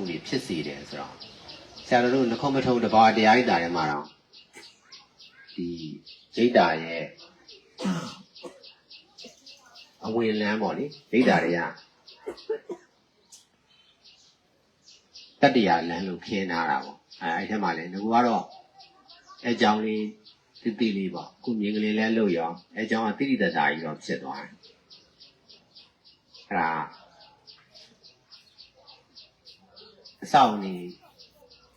မှုတွေဖြစ်စေတယ်ဆိုတော့ဆရာတော်တို့နှခုံးမထုံတဘာတရားဣဒ္ဓာထဲမှာတော့ဒီဣဒ္ဓာရဲ့အဝင်လန်းပေါ့လေဣဒ္ဓာတွေကတတ္တရာလန်းလို့ခင်းထားတာပေါ့အဲအဲ့ထဲမှာလေငါကတော့အဲကြောင့်လေးတိတိလေးပေါ့ခုမြင်ကလေးလဲလို့ရောအဲကြောင့်ကတိတိတတ်တာကြီးတော့ဖြစ်သွားတယ်အဲ့ဒါ အဆောင်နေ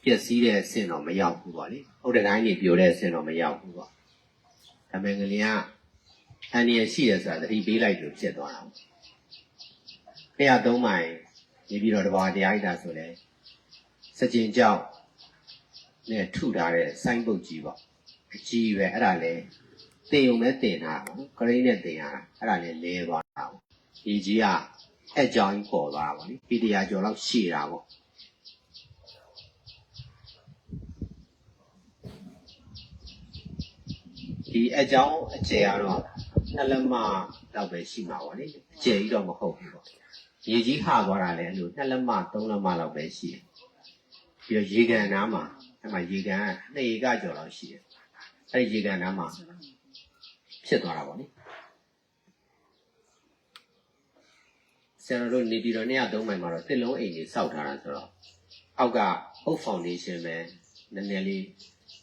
ပျက်စီးတဲ့အဆင့်တော့မရောက်ဘူးပေါ့လေဟုတ်တဲ့တိုင်းကြီးပြိုတဲ့အဆင့်တော့မရောက်ဘူးပေါ့ဒါပေမဲ့ကလေးကအန်ရရှိတယ်ဆိုတာသတိပေးလိုက်လို့ဖြစ်သွားတာပေါ့103မိုင်နေပြီးတော့တဘာတရားဣဒ္ဓဆိုလဲစကြင်ကြောက်နဲ့ထုထားတဲ့ဆိုင်းပုတ်ကြီးပေါ့အကြီးပဲအဲ့ဒါလဲတင်ုံနဲ့တင်ထားတာပေါ့နော်ကရိန်းနဲ့တင်ရတာအဲ့ဒါလဲလဲသွားတာပေါ့ဒီကြီးကအကြောင်းကြီးပေါ်သွားတာပေါ့လေပိတရာကျော်လောက်ရှည်တာပေါ့ ဒီအကြောင်းအကျယ်ကတော့နှစ်လက်မတော့ပဲရှိမှာပေါ့လေအကျယ်ကြီးတော့မဟုတ်ဘူးပေါ့ရေကြီးဟသွားတာလည်းအဲ့လိုနှစ်လက်မသုံးလက်မလောက်ပဲရှိတယ်ပြီးတော့ရေကန်နားမှာအဲ့မှာရေကန်ကနှစ်ရေကကျော်လောက်ရှိတယ်အဲ့ဒီရေကန်နားမှာဖြစ်သွားတာပေါ့လေဆရာတို့နေပြည်တော်နေရာသုံးမိုင်မှာတော့တစ်လုံးအိမ်ကြီးစောက်ထားတာဆိုတော့အောက်က Hope Foundation ပဲနည်းနည်းလေး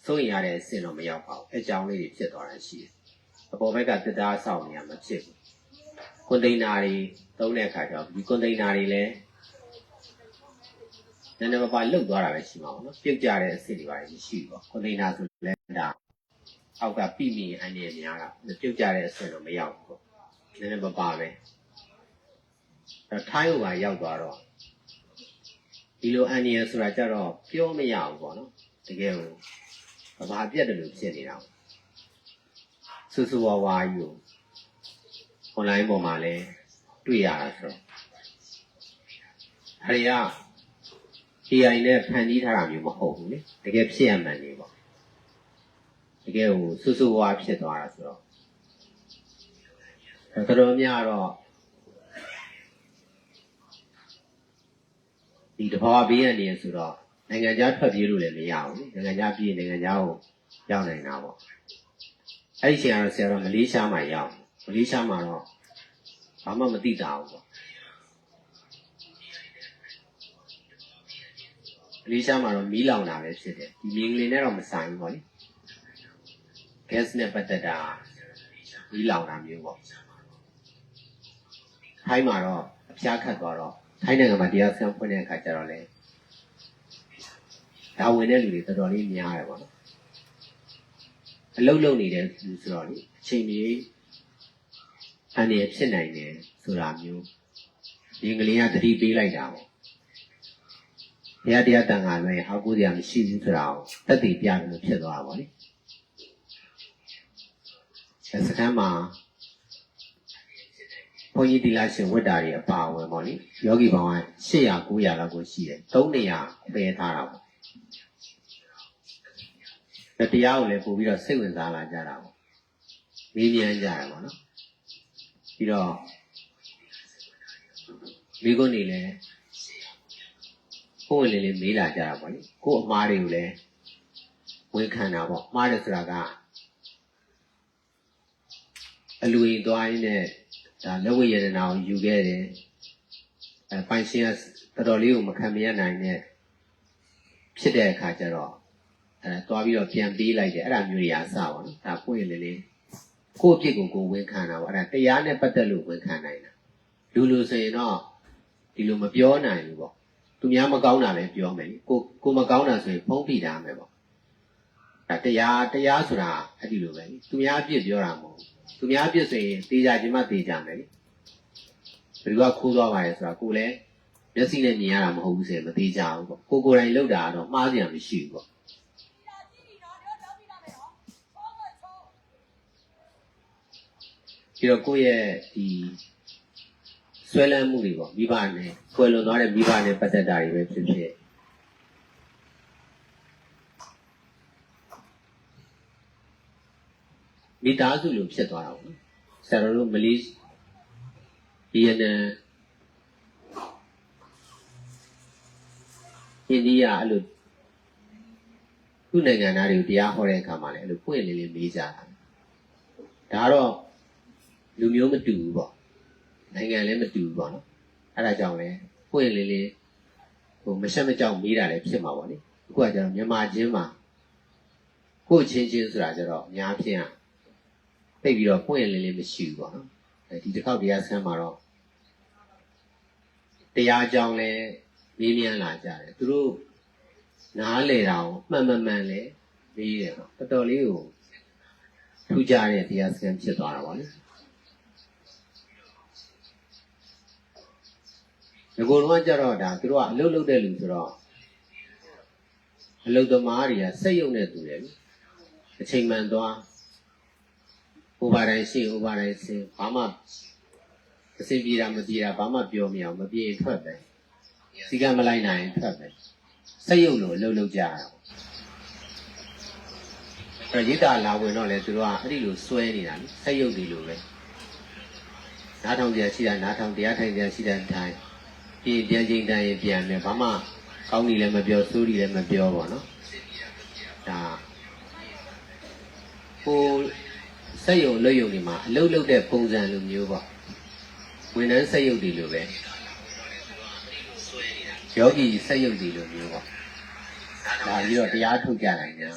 စိုးရင်ရတဲ့အဆင့်တော့မရောက်ပါဘူးအကြောင်းလေးတွေဖြစ်သွားတာရှိတယ်အပေါ်ဘက်ကတစ်သားဆောက်နေရမှာဖြစ်ဘူးကွန်တိန်နာတွေသုံးတဲ့အခါကျတော့ဒီကွန်တိန်နာတွေလည်းနည်းနည်းပါးပါလုတ်သွားတာပဲရှိမှာပေါ့နော်ပြုတ်ကြတဲ့အဆင့်တွေပါရှိဘူးပေါ့ကွန်တိန်နာဆိုလည်းဒါအောက်ကပြိမိအန်ရများတာပြုတ်ကြတဲ့အဆင့်တော့မရောက်ဘူးပေါ့နည်းနည်းပါးပါပဲအဲထိုင်းဟိုကရောက်သွားတော့ဒီလိုအန်ရဆိုတာကြတော့ပြောမရဘူးပေါ့နော်တကယ်ကို ဘာပြက်တယ်လို့ဖြစ်နေတာပေါ့ဆူဆူဝါဝါယူ online ပေါ်မှာလည်းတွေ့ရတာဆိုတော့အဲဒီက AI နဲ့ဖန်တီးထားတာမျိုးမဟုတ်ဘူးလေတကယ်ဖြစ်ရမှန်နေပေါ့တကယ်ဟိုဆူဆူဝါးဖြစ်သွားတာဆိုတော့အဲတော်တော်များတော့ဒီတဘာဝဘေးရနေရဆိုတော့ နိုင်ငံခြားထွက်ပြေးလို့လည်းမရဘူးလေနိုင်ငံခြားပြေးနိုင်ငံခြားကိုရောက်နေတာပေါ့အဲ့ဒီချိန်ကတော့ဆရာတော်မလေးရှားမှာရောက်မလေးရှားမှာတော့ဘာမှမသိတာဘူးပေါ့မလေးရှားမှာတော့မီးလောင်တာပဲဖြစ်တယ်ဒီမြင်းကလေးနဲ့တော့မဆိုင်ဘူးပေါ့လေ gas နဲ့ပတ်သက်တာမီးလောင်တာမျိုးပေါ့ထိုင်းမှာတော့အဖျားခတ်သွားတော့ထိုင်းနိုင်ငံမှာတရားစခန်းဖွင့်တဲ့အခါကျတော့လေ ဒါဝင်တဲ့လူတွေတော်တော်လေးများတယ်ပေါ့နော်အလုတ်လုံနေတဲ့လူဆိုတော့လေအချိန်ကြီးအန္တရာယ်ဖြစ်နိုင်တယ်ဆိုတာမျိုးဒီကလေးကတတိပေးလိုက်တာပေါ့ဘုရားတရားတန်ခါလည်းဟောကိုတရားမရှိဘူးဆိုတာကိုတက်တည်ပြတယ်လို့ဖြစ်သွားတာပေါ့လေအဲစကမ်းမှာဘုန်းကြီးတိလာရှင်ဝတ္တာတွေအပါအဝင်ပေါ့လေယောဂီဘောင်က800 900လောက်ကိုရှိတယ်300ပဲထားတာပေါ့ တရားကိုလည်းပို့ပြီးတော့စိတ်ဝင်စားလာကြတာပေါ့မေးမြန်းကြတယ်ပေါ့နော်ပြီးတော့မိကုန်းနေလည်းကိုယ်ဝင်လေးလေးမေးလာကြတာပေါ့လေကိုယ်အမားတွေကိုလည်းဝန်ခံတာပေါ့မှားတယ်ဆိုတာကအလူရင်သွားရင်းနဲ့ဒါလက်ဝိယရနာကိုယူခဲ့တယ်အဲပိုင်ရှင်ကတော်တော်လေးကိုမခံမရနိုင်နဲ့ဖြစ်တဲ့အခါကျတော့ အဲသွားပြီးတော့ပြန်ပေးလိုက်တယ်အဲ့ဒါမျိုးတွေအစပါနော်ဒါကိုယ့်ရဲ့လေးလေးကိုယ့်အဖြစ်ကိုကိုယ်ဝန်ခံတာပေါ့အဲ့ဒါတရားနဲ့ပတ်သက်လို့ဝန်ခံနိုင်တာလူလူဆိုရင်တော့ဒီလိုမပြောနိုင်ဘူးပေါ့သူများမကောင်းတာလည်းပြောမယ်လေကိုကိုမကောင်းတာဆိုရင်ဖုံးပြထားမယ်ပေါ့ဒါတရားတရားဆိုတာအဲ့ဒီလိုပဲလေသူများအပြစ်ပြောတာမဟုတ်သူများအပြစ်ဆိုရင်တေးကြခြင်းမတေးကြမယ်လေဘယ်သူကခိုးသွားပါလဲဆိုတာကိုလည်းမျက်စိနဲ့မြင်ရတာမဟုတ်ဘူးဆိုရင်မသေးကြဘူးပေါ့ကိုကိုယ်တိုင်လောက်တာတော့မှားစရာမရှိဘူးပေါ့ ပြီးတော့ကိုယ့်ရဲ့ဒီဆွဲလန်းမှုတွေပေါ့မိဘနဲ့ဆွဲလွန်သွားတဲ့မိဘနဲ့ပတ်သက်တာတွေပဲဖြစ်ဖြစ်မိသားစုလိုဖြစ်သွားတာပေါ့နော်ဆရာတော်တို့မလေးဗီယက်နမ်အိန္ဒိယအဲ့လိုသူ့နိုင်ငံသားတွေကိုတရားဟောတဲ့အခါမှာလည်းအဲ့လိုပွင့်လင်းလင်းမေးကြတာဒါတော့ လူမျိုးမတူဘူးပေါ့နိုင်ငံလည်းမတူဘူးပေါ့နော်အဲ့ဒါကြောင့်လည်းပွင့်လင်းလင်းဟိုမရှက်မကြောက်မေးတာလည်းဖြစ်မှာပေါ့လေအခုကကျတော့မြန်မာချင်းမှာကိုယ့်ချင်းချင်းဆိုတာကျတော့အများဖြင့်อ่ะသိပြီးတော့ပွင့်လင်းလင်းမရှိဘူးပေါ့နော်အဲဒီတစ်ခေါက်တရားစမ်းမှာတော့တရားကြောင်းလည်းမေးမြန်းလာကြတယ်သူတို့နားလေတာကိုမှန်မှန်မှန်လဲမေးတယ်ပေါ့တော်တော်လေးကိုထူးခြားတဲ့တရားစမ်းဖြစ်သွားတာပေါ့လေ ဒီကုလုံးကကြတော့ဒါသူတို့ကအလုပ်လုပ်တဲ့လူဆိုတော့အလုပ်သမားတွေကစက်ရုံနဲ့တူတယ်လေအချိန်မှန်သွားဟိုဘာတိုင်းရှိဟိုဘာတိုင်းစင်ဘာမှအစင်ပြေတာမပြေတာဘာမှပြောမရအောင်မပြေရင်ထွက်ပဲစီကံမလိုက်နိုင်ရင်ထွက်ပဲစက်ရုံလိုအလုပ်လုပ်ကြရတာပေါ့အဲ့ရိတာလာဝင်တော့လေသူတို့ကအဲ့ဒီလိုစွဲနေတာလေစက်ရုံဒီလိုပဲနားထောင်ကြရှိတာနားထောင်တရားထိုင်ကြရှိတာထိုင် ပြီးပြန်ချိန်တိုင်းရင်ပြန်မယ်ဘာမှကောင်းနေလည်းမပြောဆိုးနေလည်းမပြောပါတော့ဒါဟိုစက်ရုံလွတ်ရုံတွေမှာအလုပ်လုပ်တဲ့ပုံစံလိုမျိုးပေါ့ဝန်ထမ်းစက်ရုပ်တွေလိုပဲယောဂီစက်ရုပ်တွေလိုမျိုးပေါ့ဒါပြီးတော့တရားထုတ်ကြနိုင်တယ်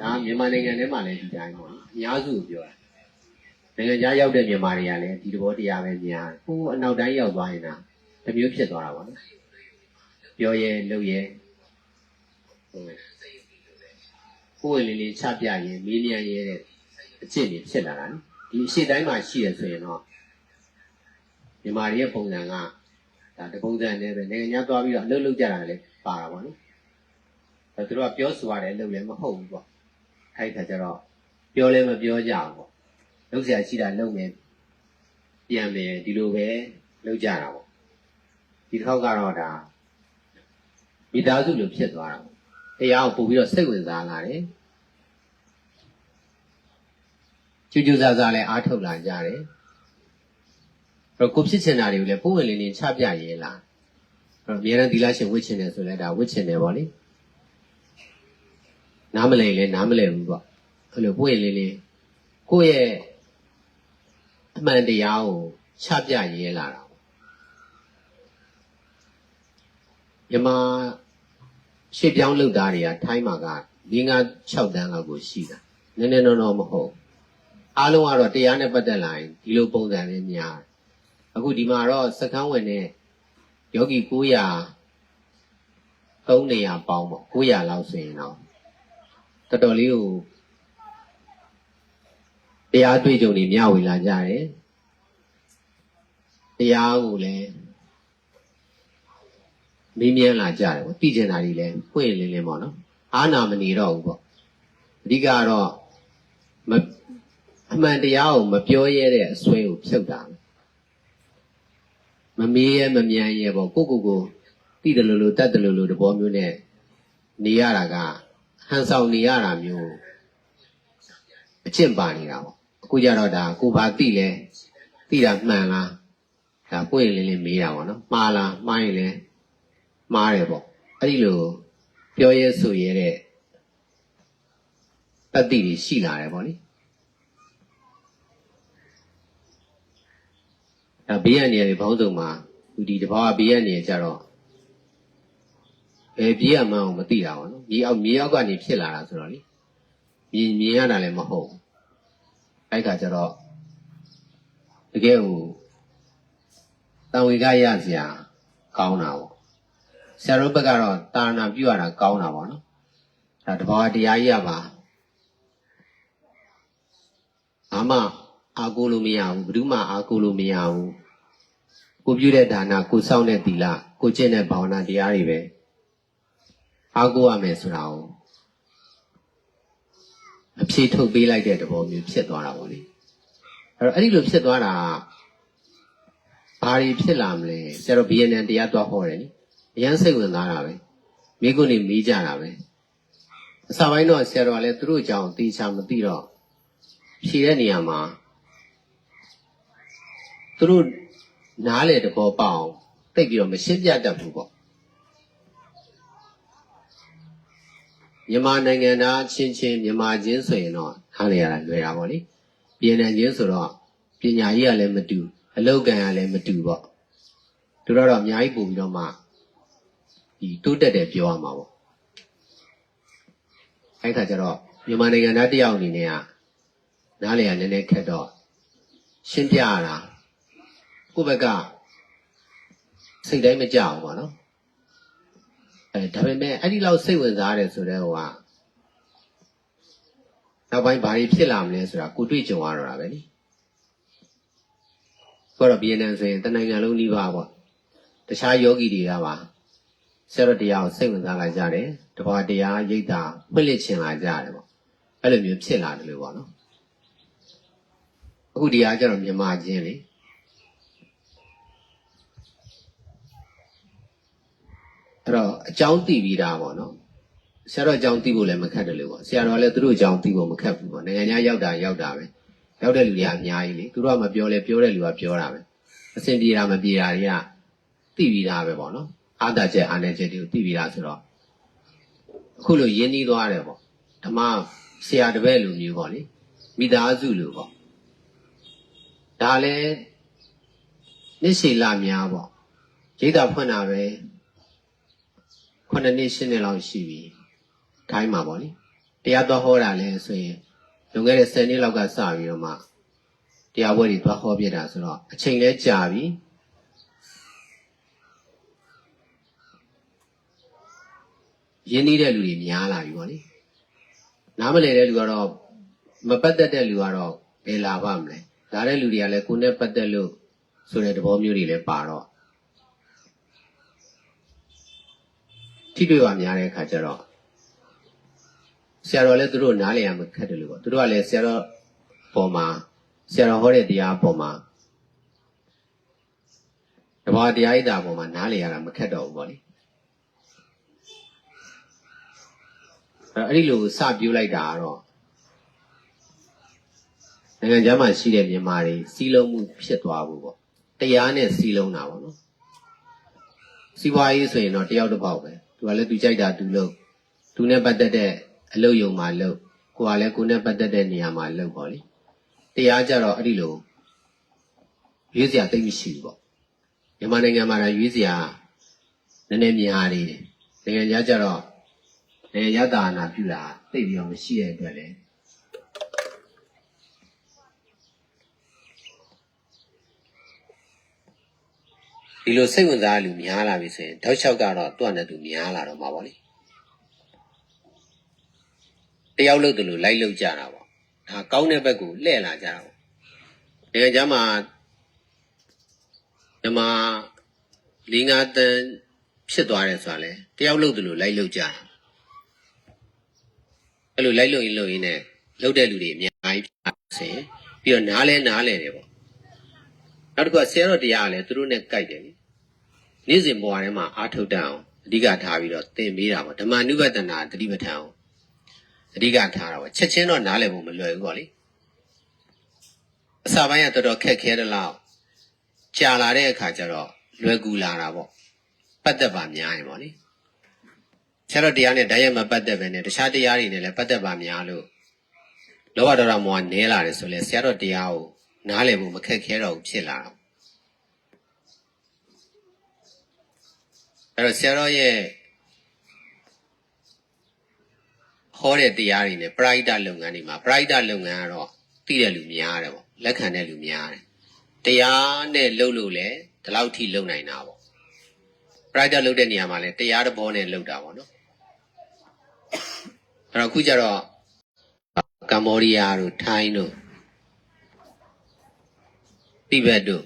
ဒါမြန်မာနိုင်ငံထဲမှာလည်းဒီတိုင်းပေါ့နော်အများစုကိုပြောတာနိုင်ငံခြားရောက်တဲ့မြန်မာတွေကလည်းဒီသဘောတရားပဲများတယ်ဟိုအနောက်တိုင်းရောက်သွားရင်တော့ တစ်မျိုးဖြစ်သွားတာပေါ့နော်ပြောရဲလုပ်ရဲဟိုကိုယ်လေးလေးချပြရင်မင်းမြန်ရဲတဲ့အကျင့်တွေဖြစ်လာတာနော်ဒီအရှိတိုင်းမှာရှိရဆိုရင်တော့မြန်မာတွေရဲ့ပုံစံကဒါတပုံစံနဲ့ပဲနိုင်ငံခြားသွားပြီးတော့အလုပ်လုပ်ကြတာလည်းပါတာပေါ့နော်အဲသူတို့ကပြောဆိုရတယ်လုပ်လည်းမဟုတ်ဘူးပေါ့အဲ့ဒီခါကျတော့ပြောလည်းမပြောကြဘူးပေါ့လုပ်เสียရှိတာလုပ်မယ်ပြန်မယ်ဒီလိုပဲလုပ်ကြတာပေါ့ ဒီတစ်ခေါက်ကတော့ဒါမိသားစုလိုဖြစ်သွားတာပေါ့တရားကိုပို့ပြီးတော့စိတ်ဝင်စားလာတယ်ကျူးကျူးဆာဆာလည်းအားထုတ်လာကြတယ်အဲ့တော့ကိုဖြစ်ချင်တာတွေကိုလည်းပုံဝင်လင်းလင်းချပြရဲလာအဲ့တော့အများရန်သီလရှင်ဝစ်ချင်တယ်ဆိုလည်းဒါဝစ်ချင်တယ်ပေါ့လေနားမလဲလည်းနားမလဲဘူးပေါ့အဲ့လိုပုံဝင်လင်းလင်းကိုယ့်ရဲ့အမှန်တရားကိုချပြရဲလာတာပေါ့ မြန်မာရှေ့ပြောင်းလုပ်သားတွေကထိုင်းမှာက၄၅6တန်းလောက်ကိုရှိတာနည်းနည်းတော့တော့မဟုတ်အားလုံးကတော့တရားနဲ့ပတ်သက်လာရင်ဒီလိုပုံစံလေးများတယ်အခုဒီမှာတော့စကန်းဝင်တဲ့ယောဂီ900 300ပေါင်းပေါ့900လောက်ဆိုရင်တော့တော်တော်လေးကိုတရားတွေ့ကြုံတွေမျှဝေလာကြတယ်တရားကိုလည်း မင်းမြန်းလာကြတယ်ပေါ့သိကျင်တာတွေလည်းဖွင့်လင်းလင်းပေါ့နော်အာနာမနေတော့ဘူးပေါ့အဓိကတော့မအမှန်တရားကိုမပြောရတဲ့အစွဲကိုဖြုတ်တာမမေးရမမြန်ရပေါ့ကိုကိုကိုသိတယ်လို့လို့တတ်တယ်လို့လို့တဘောမျိုးနဲ့နေရတာကဟန်ဆောင်နေရတာမျိုးအကျင့်ပါနေတာပေါ့အခုကြတော့ဒါကိုဘာသိလဲသိတာမှန်လားဒါကိုယ့်ရင်လေးလေးမေးတာပေါ့နော်မှားလားမှားရင်လည်း မှားတယ်ပေါ့အဲ့ဒီလိုပြောရဲဆိုရဲတဲ့တတိတွေရှိလာတယ်ပေါ့လေအဲဘေးရနေရဘောင်းစုံမှာသူဒီတဘာဝဘေးရနေကြတော့ဘယ်ပြေးရမှန်းကိုမသိတာပေါ့နော်မြေအောက်မြေအောက်ကနေဖြစ်လာတာဆိုတော့လေမြင်မြင်ရတာလည်းမဟုတ်ဘူးအဲ့ခါကျတော့တကယ်ကိုတံဝေကရစရာကောင်းတာပေါ့ ဆရာတို့ဘက်ကတော့တာနာပြုရတာကောင်းတာပေါ့နော်ဒါတဘာဝတရားကြီးရပါအမအာကိုလို့မရဘူးဘယ်သူမှအာကိုလို့မရဘူးကိုပြုတဲ့ဒါနကိုစောင့်တဲ့သီလကိုကျင့်တဲ့ဘာဝနာတရားတွေပဲအာကိုရမယ်ဆိုတာကိုအဖြေထုတ်ပေးလိုက်တဲ့သဘောမျိုးဖြစ်သွားတာပေါ့လေအဲ့တော့အဲ့ဒီလိုဖြစ်သွားတာဘာတွေဖြစ်လာမလဲဆရာတော် BNN တရားသွားဟောတယ်နိ အရန်စိတ်ဝင်စားတာပဲမိကုနေမေးကြတာပဲအစပိုင်းတော့ဆရာတော်ကလည်းသူတို့ကြောင့်တေချာမသိတော့ဖြေတဲ့နေရာမှာသူတို့နားလေတဘောပေါအောင်တိတ်ပြီးတော့မရှင်းပြတတ်ဘူးပေါ့မြန်မာနိုင်ငံသားချင်းချင်းမြန်မာချင်းဆိုရင်တော့ထားနေရတာလွယ်တာပေါ့လေပြည်နယ်ချင်းဆိုတော့ပညာကြီးကလည်းမတူအလောက်ကံကလည်းမတူပေါ့တို့တော့တော့အများကြီးပို့ပြီးတော့မှ ဒီတိုးတက်တယ်ပြောရမှာပေါ့အဲ့ခါကျတော့မြန်မာနိုင်ငံသားတစ်ယောက်အနေနဲ့ကနားလေရနည်းနည်းခက်တော့ရှင်းပြရတာကိုယ့်ဘက်ကစိတ်တိုင်းမကြအောင်ပေါ့နော်အဲဒါပေမဲ့အဲ့ဒီလောက်စိတ်ဝင်စားရတယ်ဆိုတော့ဟိုကနောက်ပိုင်းဘာတွေဖြစ်လာမလဲဆိုတာကိုတွေ့ကြုံရတော့တာပဲနိဆိုတော့ BNN ဆိုရင်တနိုင်ငံလုံးနှီးပါပေါ့တခြားယောဂီတွေကပါ ဆရာတော်တရားကိုစိတ်ဝင်စားလာကြတယ်တဘာတရားရိပ်တာဖွင့်လှစ်ချင်လာကြတယ်ပေါ့အဲ့လိုမျိုးဖြစ်လာတယ်လို့ပေါ့နော်အခုတရားကျတော့မြန်မာချင်းလေအဲ့တော့အကြောင်းသိပြီးသားပေါ့နော်ဆရာတော်အကြောင်းသိဖို့လည်းမခက်တယ်လို့ပေါ့ဆရာတော်ကလည်းသူတို့အကြောင်းသိဖို့မခက်ဘူးပေါ့နိုင်ငံခြားရောက်တာရောက်တာပဲရောက်တဲ့လူတွေကအများကြီးလေသူတို့ကမပြောလဲပြောတဲ့လူကပြောတာပဲအဆင်ပြေတာမပြေတာတွေကသိပြီးသားပဲပေါ့နော် အာသာချက်အာနယ်ချက်တွေကိုသိပြီးသားဆိုတော့အခုလိုရင်းနှီးသွားတယ်ပေါ့ဓမ္မဆရာတပည့်လူမျိုးပေါ့လေမိသားစုလူပေါ့ဒါလည်းနှစ်ရှည်လများပေါ့ရိတ်တာဖွင့်တာပဲခုနှစ်နှစ်ရှင်းနှစ်လောက်ရှိပြီခိုင်းမှာပေါ့လေတရားတော်ဟောတာလဲဆိုရင်လွန်ခဲ့တဲ့10နှစ်လောက်ကစပြီးတော့မှတရားပွဲတွေသွားဟောပြတာဆိုတော့အချိန်လဲကြာပြီ ရင်းနှီးတဲ့လူတွေများလာပြီပေါ့လေနားမလည်တဲ့လူကတော့မပတ်သက်တဲ့လူကတော့ဘယ်လာပါမလဲလာတဲ့လူတွေကလည်းကိုယ်နဲ့ပတ်သက်လို့ဆိုတဲ့သဘောမျိုးတွေလည်းပါတော့ထိတွေ့ပါများတဲ့အခါကျတော့ဆရာတော်လည်းသူတို့နားလည်ရမခက်တယ်လို့ပေါ့သူတို့ကလည်းဆရာတော်ပေါ်မှာဆရာတော်ဟောတဲ့တရားပေါ်မှာတဘာတရားဣတာပေါ်မှာနားလည်ရတာမခက်တော့ဘူးပေါ့လေ အဲ့တော့အဲ့ဒီလိုစပြူလိုက်တာကတော့နိုင်ငံခြားမှာရှိတဲ့မြန်မာတွေစီးလုံးမှုဖြစ်သွားဘူးပေါ့တရားနဲ့စီးလုံးတာပေါ့နော်စီးပွားရေးဆိုရင်တော့တယောက်တစ်ပေါက်ပဲသူကလည်းသူကြိုက်တာသူလုပ်သူနဲ့ပတ်သက်တဲ့အလုပ်ယုံမှာလုပ်ကိုကလည်းကိုနဲ့ပတ်သက်တဲ့နေရာမှာလုပ်ပေါ့လေတရားကြတော့အဲ့ဒီလိုရွေးစရာသိမ့်မရှိဘူးပေါ့မြန်မာနိုင်ငံမှာတော့ရွေးစရာနည်းနည်းများနေတယ်နိုင်ငံခြားကြတော့ နိုင်ငံခြားတာနာပြုတာသိပြီးတော့မရှိတဲ့အတွက်လည်းဒီလိုစိတ်ဝင်စားလူများလာပြီဆိုရင်တောက်လျှောက်ကတော့တွန့်တဲ့သူများလာတော့မှာပေါ့လေတယောက်လို့တလို့လိုက်လို့ကြတာပေါ့ဒါကောင်းတဲ့ဘက်ကိုလှည့်လာကြတာပေါ့နိုင်ငံခြားမှာဓမ္မ၄၅တန်းဖြစ်သွားတယ်ဆိုတာလေတယောက်လို့တလို့လိုက်လို့ကြတာ အဲ့လိုလိုက်လို့ရင်လို့ရင်နဲ့လှုပ်တဲ့လူတွေအများကြီးဖြစ်ဆင်ပြီးတော့နားလဲနားလဲတယ်ပေါ့နောက်တစ်ခုကဆရာတော်တရားကလည်းသူတို့နဲ့ကြိုက်တယ်လေနေ့စဉ်ဘဝထဲမှာအာထုတ်တတ်အောင်အဓိကထားပြီးတော့သင်ပေးတာပေါ့ဓမ္မနုပဒနာတတိပဋ္ဌာန်အောင်အဓိကထားတာပေါ့ချက်ချင်းတော့နားလည်ဖို့မလွယ်ဘူးပေါ့လေအစာပိုင်းကတော်တော်ခက်ခဲတယ်လို့ကြာလာတဲ့အခါကျတော့လွယ်ကူလာတာပေါ့ပတ်သက်ပါများရင်ပေါ့လေ ဆရာတော်တရားနဲ့ဓာတ်ရိုက်မပတ်သက်ပဲနဲ့တခြားတရားတွေနဲ့လည်းပတ်သက်ပါများလို့လောဘဒေါသမောဟနဲလာတယ်ဆိုလဲဆရာတော်တရားကိုနားလည်ဖို့မခက်ခဲတော့ဘူးဖြစ်လာတော့အဲ့တော့ဆရာတော်ရဲ့ဟောတဲ့တရားတွေနဲ့ပရိဒလုပ်ငန်းတွေမှာပရိဒလုပ်ငန်းကတော့သိတဲ့လူများတယ်ပေါ့လက်ခံတဲ့လူများတယ်တရားနဲ့လုပ်လို့လည်းဒီလောက်ထိလုပ်နိုင်တာပေါ့ပရိဒလုပ်တဲ့နေရာမှာလည်းတရားတစ်ဘောနဲ့လုပ်တာပေါ့နော် အဲ့တော့အခုကျတော့ကမ္ဘောဒီးယားတို့ထိုင်းတို့တိဘက်တို့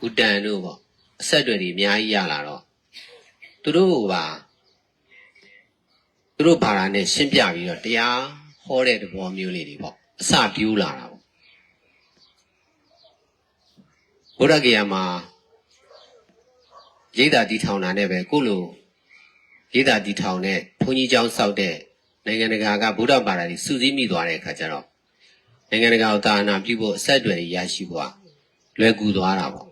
ဘူတန်တို့ပေါ့အဆက်အသွယ်တွေအများကြီးရလာတော့သူတို့ကပါသူတို့ဘာသာနဲ့ရှင်းပြပြီးတော့တရားဟောတဲ့သဘောမျိုးလေးတွေပေါ့အစပြူးလာတာပေါ့ဘုရားကေယမှာရိတ်တာတီထောင်တာနဲ့ပဲကိုလို ရေးတာတီထောင်တဲ့ဘုန်းကြီးကျောင်းဆောက်တဲ့နိုင်ငံတကာကဗုဒ္ဓဘာသာကြီးစုစည်းမိသွားတဲ့အခါကျတော့နိုင်ငံတကာကိုတာနာပြုဖို့အဆက်အသွယ်ရရှိဖို့ကလွယ်ကူသွားတာပေါ့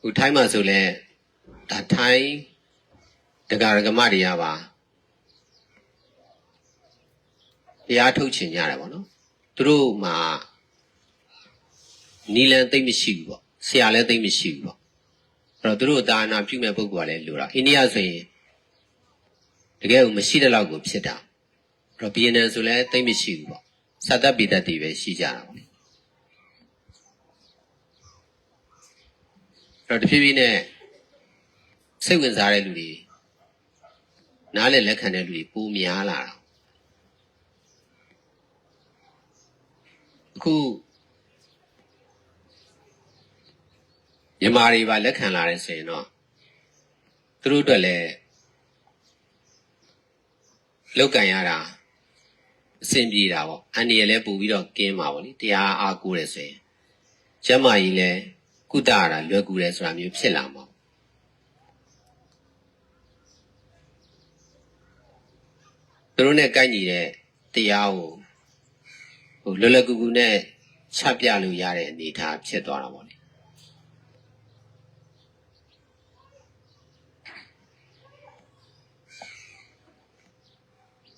ဟိုထိုင်းမှာဆိုလဲဒါထိုင်းတက္ကရာကမတွေကပါတရားထုတ်ချင်ကြတယ်ပေါ့နော် သူတို့မှာနီလန်သိမ့်မရှိဘူးပေါ့ဆရာလည်းသိမ့်မရှိဘူးပေါ့အဲ့တော့သူတို့တာနာပြုမဲ့ပုဂ္ဂိုလ်ကလည်းလိုတာအိန္ဒိယဆိုရင်တကယ်ကိုမရှိတဲ့လောက်ကိုဖြစ်တာအဲ့တော့ဗီယက်နမ်ဆိုလည်းသိမ့်မရှိဘူးပေါ့စတတ်ပိတတ်တွေပဲရှိကြတာပေါ့လေအဲ့တော့တဖြည်းဖြည်းနဲ့စိတ်ဝင်စားတဲ့လူတွေနားလည်လက်ခံတဲ့လူတွေပိုများလာတာ အခုမြန်မာတွေပါလက်ခံလာတယ်ဆိုရင်တော့သူတို့အတွက်လည်းလောက်ကန်ရတာအဆင်ပြေတာပေါ့အန်ဒီရလည်းပို့ပြီးတော့ကင်းမှာပေါ့လေတရားအားကိုးတယ်ဆိုရင်ကျမ်းမာကြီးလည်းကုသရတာလွယ်ကူတယ်ဆိုတာမျိုးဖြစ်လာမှာပေါ့သူတို့နဲ့ကိုက်ညီတဲ့တရားကို ဟိုလွယ်လွယ်ကူကူနဲ့ချပြလို့ရတဲ့အနေအထားဖြစ်သွားတာပေါ့လေ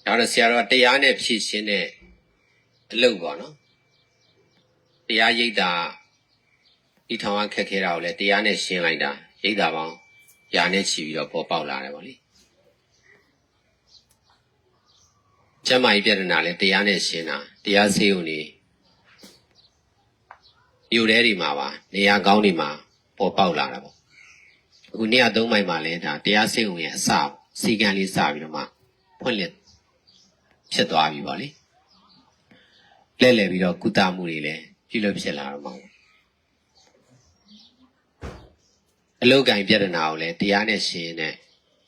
ဒါတော့ဆရာတော်ကတရားနဲ့ဖြည့်ရှင်းတဲ့အလုပ်ပေါ့နော်တရားရိပ်တာဒီထောင်ကခက်ခဲတာကိုလည်းတရားနဲ့ရှင်းလိုက်တာရိပ်တာပေါင်းယာနဲ့ချီပြီးတော့ပေါ်ပေါက်လာတယ်ပေါ့လေ ကျမ်းမာရေးပြဿနာလည်းတရားနဲ့ရှင်းတာတရားစေုံနေယူတဲတွေမှာပါနေရာကောင်းတွေမှာပေါ်ပေါက်လာတာပေါ့အခုနေရာသုံးမိုင်မှာလည်းဒါတရားစေုံရဲ့အစစီကံလေးစပြီးတော့မှဖွင့်လှစ်ဖြစ်သွားပြီပေါ့လေလဲ့လဲပြီးတော့ကုသမှုတွေလည်းပြုလုပ်ဖြစ်လာတော့မှာပေါ့အလုတ်ကင်ပြဿနာကိုလည်းတရားနဲ့ရှင်းတဲ့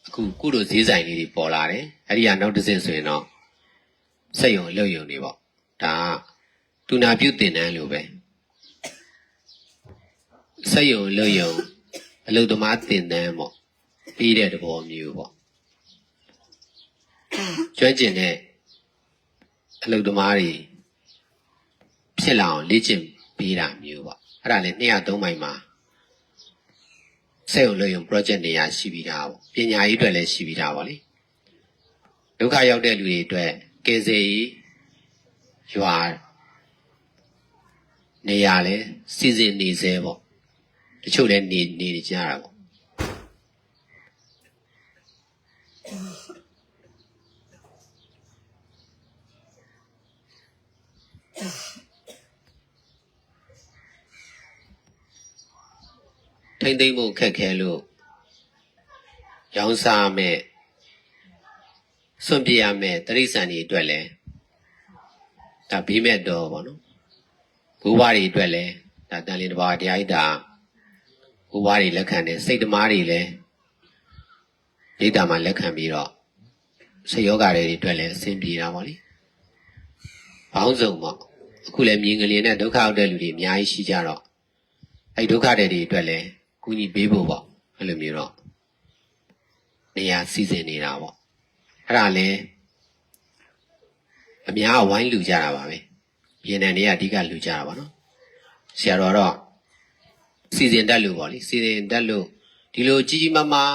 အခုကုသိုလ်ဈေးဆိုင်လေးတွေပေါ်လာတယ်အဲ့ဒီကနောက်တစ်ဆင့်ဆိုရင်တော့ စက်ယုံအလုပ်ယုံတွေပေါ့ဒါကတူနာပြုတင်တန်းလို့ပဲစက်ယုံအလုပ်ယုံအလုပ်သမားတင်တန်းပေါ့ပြီးတဲ့သဘောမျိုးပေါ့ကျွမ်းကျင်တဲ့အလုပ်သမားတွေဖြစ်လာအောင်လေ့ကျင့်ပေးတာမျိုးပေါ့အဲ့ဒါလည်း203မိုင်မှာစက်ရုံလို့ရုံ project နေရာရှိပြီးသားပေါ့ပညာရေးအတွက်လည်းရှိပြီးသားပေါ့လေဒုက္ခရောက်တဲ့လူတွေအတွက် ကယ်ဆယ်ရေးရွာနေရာလည်းစီစဉ်နေစေပေါ့တချို့လည်းနေနေကြတာပေါ့ထိမ့်သိမ့်ဖို့ခက်ခဲလို့ရောင်းစားမဲ့ စွန့်ပြစ်ရမဲ့တရိษံတွေအတွက်လည်းဒါဘေးမဲ့တော့ဗောနော်ဘိုးဘွားတွေအတွက်လည်းဒါတန်လင်းတစ်ပါးတရားဣတာဘိုးဘွားတွေလက်ခံတယ်စိတ်ဓမားတွေလည်းဒိဋ္ဌာမှာလက်ခံပြီးတော့ဆေယောဂတွေအတွက်လည်းအဆင်ပြေတာဗောလေဘောင်းစုံပေါ့အခုလည်းမြင်ကလေးနဲ့ဒုက္ခရောက်တဲ့လူတွေအများကြီးရှိကြတော့အဲ့ဒုက္ခတွေတွေအတွက်လည်းကူညီပေးဖို့ပေါ့အဲ့လိုမျိုးတော့နေရာစီစဉ်နေတာပေါ့ အဲ့ဒါလည်းအများကဝိုင်းလူကြတာပါပဲပြည်နယ်တွေကအဓိကလူကြတာပါနော်ဆရာတော်တော့စီစဉ်တတ်လို့ပေါ့လေစီစဉ်တတ်လို့ဒီလိုကြီးကြီးမားမား